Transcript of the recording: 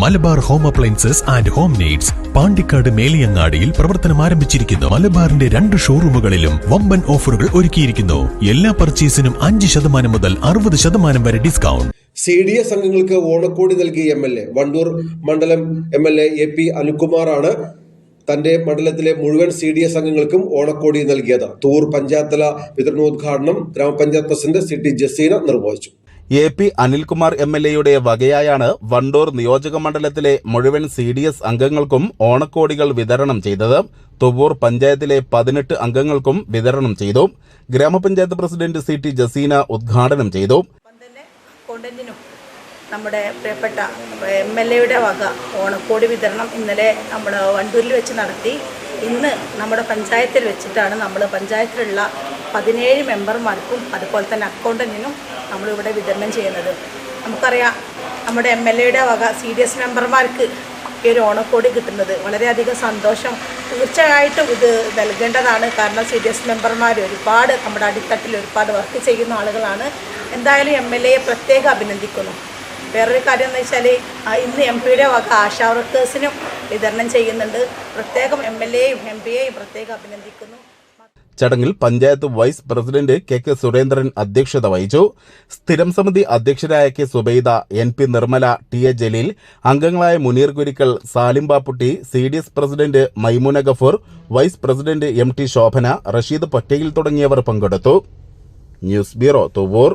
Malabar home appliances and home needs Pandikkad മേലിയങ്ങാടിയിൽ പ്രവർത്തനം ആരംഭിച്ചിരിക്കുന്നു. മലബാറിന്റെ രണ്ട് ഷോറൂമുകളിലും വമ്പൻ ഓഫറുകൾ ഒരുക്കിയിരിക്കുന്നു. എല്ലാ പർച്ചേസിനും അഞ്ച് ശതമാനം മുതൽ അറുപത് ശതമാനം വരെ ഡിസ്കൗണ്ട്. സി ഡി എസ് അംഗങ്ങൾക്ക് ഓണക്കോടി നൽകിയ എം എൽ എ വണ്ടൂർ മണ്ഡലം M L A A P അനുകുമാറാണ് തന്റെ മണ്ഡലത്തിലെ മുഴുവൻ സി ഡി എസ് അംഗങ്ങൾക്കും ഓണക്കോടി നൽകിയത്. തൂർ പഞ്ചായത്തല വിതരണോദ്ഘാടനം ഗ്രാമപഞ്ചായത്ത് പ്രസിഡന്റ് സി ടി ജസീന നിർവഹിച്ചു. A P Anilkumar M L എയുടെ വകയായാണ് വണ്ടൂർ നിയോജക മണ്ഡലത്തിലെ മുഴുവൻ സി ഡി എസ് അംഗങ്ങൾക്കും ഓണക്കോടികൾ വിതരണം ചെയ്തത്. തുവൂർ പഞ്ചായത്തിലെ പതിനെട്ട് അംഗങ്ങൾക്കും വിതരണം ചെയ്തു. ഗ്രാമപഞ്ചായത്ത് പ്രസിഡന്റ് സി ടി ജസീന ഉദ്ഘാടനം ചെയ്തു. നമ്മുടെ പ്രിയപ്പെട്ട എം എൽ എയുടെ വക ഓണക്കോടി വിതരണം ഇന്നലെ നമ്മൾ വണ്ടൂരിൽ വെച്ച് നടത്തി. ഇന്ന് നമ്മുടെ പഞ്ചായത്തിൽ വെച്ചിട്ടാണ് നമ്മൾ പഞ്ചായത്തിലുള്ള പതിനേഴ് മെമ്പർമാർക്കും അതുപോലെ തന്നെ അക്കൗണ്ടന്റിനും നമ്മളിവിടെ വിതരണം ചെയ്യുന്നത്. നമുക്കറിയാം നമ്മുടെ എം എൽ എയുടെ വക സി ഡി എസ് മെമ്പർമാർക്ക് ഈ ഒരു ഓണക്കോടി കിട്ടുന്നത്. വളരെയധികം സന്തോഷം. തീർച്ചയായിട്ടും ഇത് നൽകേണ്ടതാണ്. കാരണം സി ഡി എസ് മെമ്പർമാർ ഒരുപാട് നമ്മുടെ അടിത്തട്ടിൽ ഒരുപാട് വർക്ക് ചെയ്യുന്ന ആളുകളാണ്. എന്തായാലും എം എൽ എയെ പ്രത്യേകം അഭിനന്ദിക്കുന്നു. വേറൊരു കാര്യം എന്ന് വെച്ചാൽ ഇന്ന് എം പിയുടെ വക ആശാ വർക്കേഴ്സിനും വിതരണം ചെയ്യുന്നുണ്ട്. പ്രത്യേകം എം എൽ എയും എം പിയെയും പ്രത്യേകം അഭിനന്ദിക്കുന്നു. ചടങ്ങിൽ panchayat vice president K K Surendran അധ്യക്ഷത വഹിച്ചു. സ്ഥിരം സമിതി അധ്യക്ഷരായ K Subaida N P Nirmala T A Jaleel അംഗങ്ങളായ Muneer Gurikkal Salim Bapputty C D S president Maimuna Gafoor vice president M T Shobhana Rasheed Pottayil തുടങ്ങിയവർ പങ്കെടുത്തു. News bureau Thuvur